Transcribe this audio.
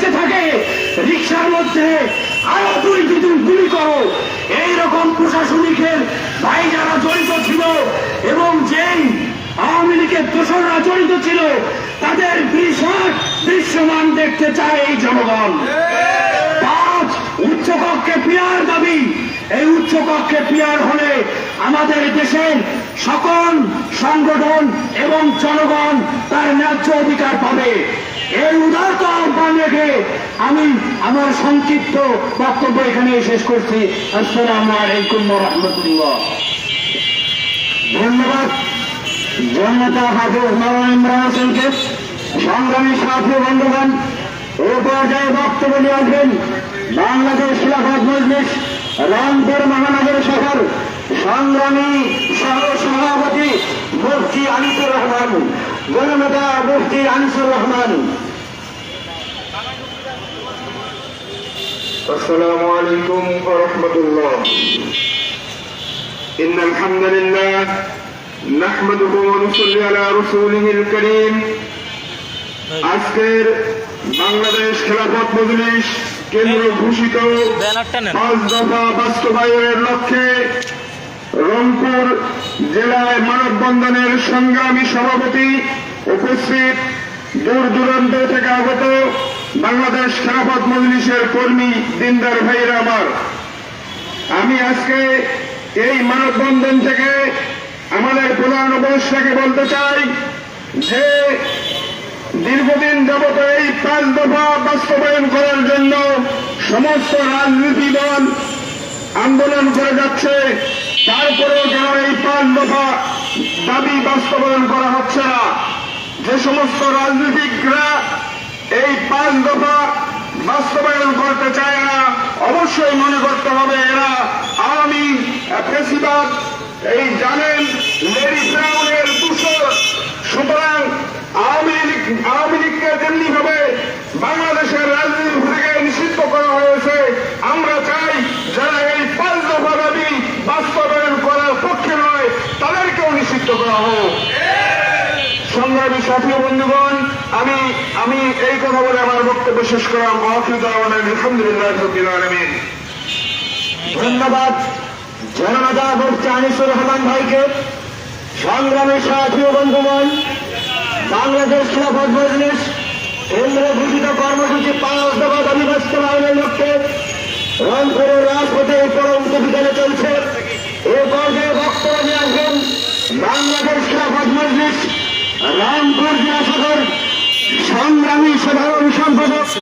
বেঁচে থাকে, রিক্সার মধ্যে আরও দুই দুদিন গুলি করো। এইরকম প্রশাসনিকের ভাই যারা জড়িত ছিল এবং যেই আওয়ামী লীগের দোসররা জড়িত ছিল, তাদের বিশাল দৃশ্যমান দেখতে চায় এই জনগণ। পাঁচ উচ্চকক্ষে পিয়ার দাবি। এই উচ্চকক্ষে পিয়ার হলে আমাদের দেশের সকল সংগঠন এবং জনগণ তার ন্যায্য অধিকার পাবে। এই উদারত আহ্বান রেখে আমি আমার সংক্ষিপ্ত বক্তব্য এখানে শেষ করছি। আসসালামু আলাইকুম রহমতুল্লাহ ধন্যবাদ। জনতা হাফিজ মাওলানা ইমরান হোসেনকে। সংগ্রামী সাথী বন্ধুগণ, এ পর্যায়ে বক্তব্য নিয়ে আসবেন বাংলাদেশ খিলাফত মজলিস রংপুর মহানগর শহর সংগ্রামী সহ সভাপতি মুফতি আনিসুর রহমান জননেতা মুফতি আনিসুর রহমান السلام عليكم ورحمة الله إن الحمد لله نحمده ونصلي على رسوله الكريم আজকের বাংলাদেশ খেলাফত মজলিস কেন্দ্র ঘোষিত ব্যানারটা নেন পাঁচ দফা বাস্তবায়নের লক্ষ্যে রংপুর জেলায় মানববন্ধনের সংগ্রামী সভাপতি উপস্থিত দূর দূরান্ত থেকে আগত বাংলাদেশ খেলাফত মজলিসের কর্মী দিনদার ভাইয়েরা আমার। আমি আজকে এই মানববন্ধন থেকে আমাদের প্রধান উপদেষ্টাকে বলতে চাই যে দীর্ঘদিন যাবত এই পাঁচ দফা বাস্তবায়ন করার জন্য সমস্ত রাজনীতি দল আন্দোলন করে যাচ্ছে। তারপরেও যেন এই পাঁচ দফা দাবি বাস্তবায়ন করা হচ্ছে না। যে সমস্ত রাজনীতিকরা এই পাঁচ দফা বাস্তবায়ন করতে চায় না, অবশ্যই মনে করতে হবে এরা আওয়ামী বেশিরভাগ এই জানেন লেডি ব্রাউনের দূষর সুতরাং আওয়ামী লীগ আওয়ামী লীগকে যেমনি ভাবে বাংলাদেশের রাজনীতি থেকে নিষিদ্ধ করা হয়েছে আমরা চাই যারা এই পাঁচ দফা দাবি বাস্তবায়ন করার পক্ষে নয় করা হোক। সংগ্রামী সাথী বন্ধুগণ, আমি আমি এই কথা বলে আমার বক্তব্য শেষ করলাম। আলহামদুলিল্লাহ ধন্যবাদ জননেতা মুফতি আনিসুর রহমান ভাইকে। সংগ্রামী সাথী বন্ধুগণ, বাংলাদেশ খেলাফত মজলিস কেন্দ্র ঘোষিত কর্মসূচি পাঁচ দফা দাবি বাস্তবায়নের লক্ষ্যে রংপুরের রাজপথে এই পরন্ত বিকালে চলছে এ পর্যায়ে বক্তব্য নিয়ে আসবেন বাংলাদেশ খেলাফত মজলিস রংপুর জেলা সদর সংগ্রামী সাধারণ সম্পাদক।